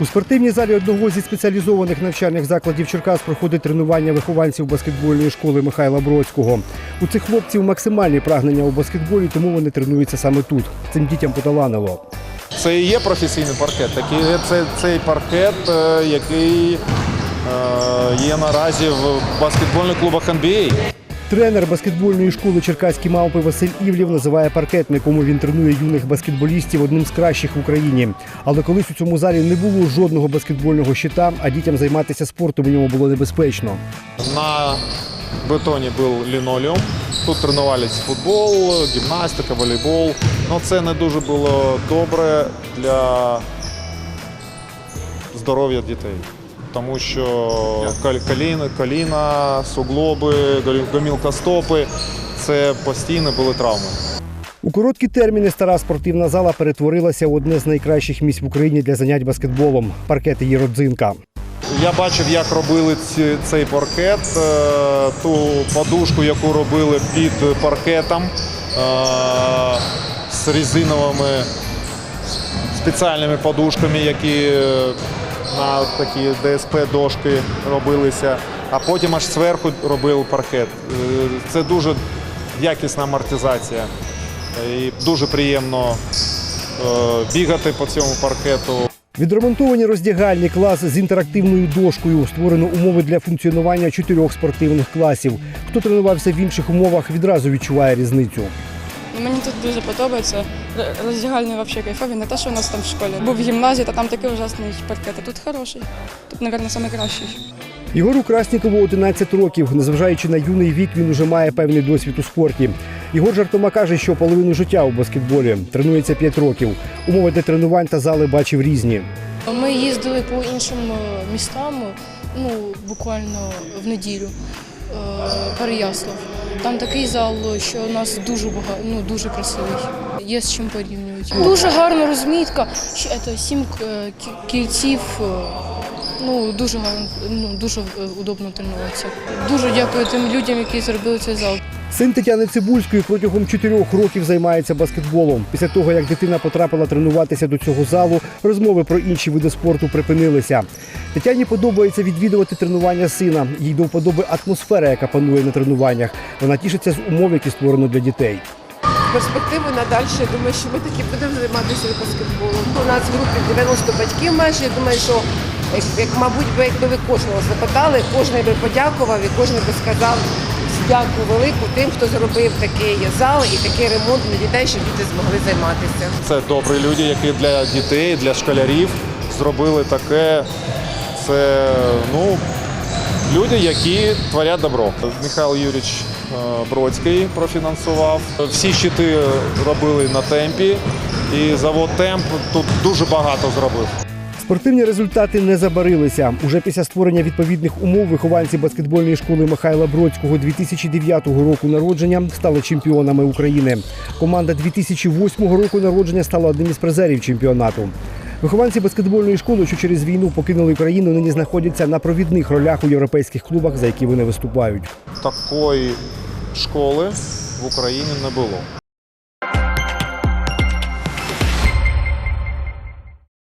У спортивній залі одного зі спеціалізованих навчальних закладів Черкас проходить тренування вихованців баскетбольної школи Михайла Бродського. У цих хлопців максимальні прагнення у баскетболі, тому вони тренуються саме тут. Цим дітям поталанило. Це і є професійний паркет. Такий, це, цей паркет, е, який е, є наразі в баскетбольних клубах NBA. Тренер баскетбольної школи Черкаські мавпи Василь Івлів називає паркет, на якому він тренує юних баскетболістів одним з кращих в Україні. Але колись у цьому залі не було жодного баскетбольного щита, а дітям займатися спортом у ньому було небезпечно. На бетоні був лінолеум. Тут тренувалися футбол, гімнастика, волейбол. Ну, це не дуже було добре для здоров'я дітей. Тому що кол- коліна, коліна, суглоби, гомілкостопи це постійно були травми. У короткі терміни стара спортивна зала перетворилася в одне з найкращих місць в Україні для занять баскетболом. Паркет її родзинка. Я бачив, як робили ці, цей паркет, е, ту подушку, яку робили під паркетом е, з резиновими спеціальними подушками, які на такі ДСП-дошки робилися, а потім аж зверху робив паркет. Е, Це дуже якісна амортизація. І дуже приємно е, бігати по цьому паркету. Відремонтовані роздягальні клас з інтерактивною дошкою. Створено умови для функціонування чотирьох спортивних класів. Хто тренувався в інших умовах, відразу відчуває різницю. Мені тут дуже подобається. Роздягальний взагалі кайфовий, не те, що у нас там в школі. Був в гімназії, та там такий ужасний паркет, а тут хороший. Тут, мабуть, найкращий. Ігору Краснікову 11 років. Незважаючи на юний вік, він уже має певний досвід у спорті. Ігор жартома каже, що половину життя у баскетболі тренується 5 років. Умови для тренувань та зали бачив різні. Ми їздили по іншим е, містам, ну буквально в неділю. Е, Переяслав. Там такий зал, що у нас дуже багато, ну дуже красивий. Є з чим порівнювати. Дуже гарна розмітка. це сім е, кі- кільців. Ну дуже ну дуже е, удобно тренуватися. Дуже дякую тим людям, які зробили цей зал. Син Тетяни Цибульської протягом чотирьох років займається баскетболом. Після того, як дитина потрапила тренуватися до цього залу, розмови про інші види спорту припинилися. Тетяні подобається відвідувати тренування сина. Їй до вподоби атмосфера, яка панує на тренуваннях. Вона тішиться з умов, які створено для дітей. перспективи надальше. Я думаю, що ми таки будемо займатися баскетболом. У нас в групі 90 батьків майже. Я думаю, що як, мабуть, би якби ви кожного запитали, кожен би подякував і кожен би сказав дяку велику тим, хто зробив такий зал і такий ремонт для дітей, щоб діти змогли займатися. Це добрі люди, які для дітей, для школярів зробили таке. Це ну, люди, які творять добро. Михайло Юрійович е, Бродський профінансував. Всі щити робили на темпі, і завод темп тут дуже багато зробив. Спортивні результати не забарилися. Уже після створення відповідних умов вихованці баскетбольної школи Михайла Бродського 2009 року народження стали чемпіонами України. Команда 2008 року народження стала одним із призерів чемпіонату. Вихованці баскетбольної школи, що через війну покинули країну, нині знаходяться на провідних ролях у європейських клубах, за які вони виступають. Такої школи в Україні не було.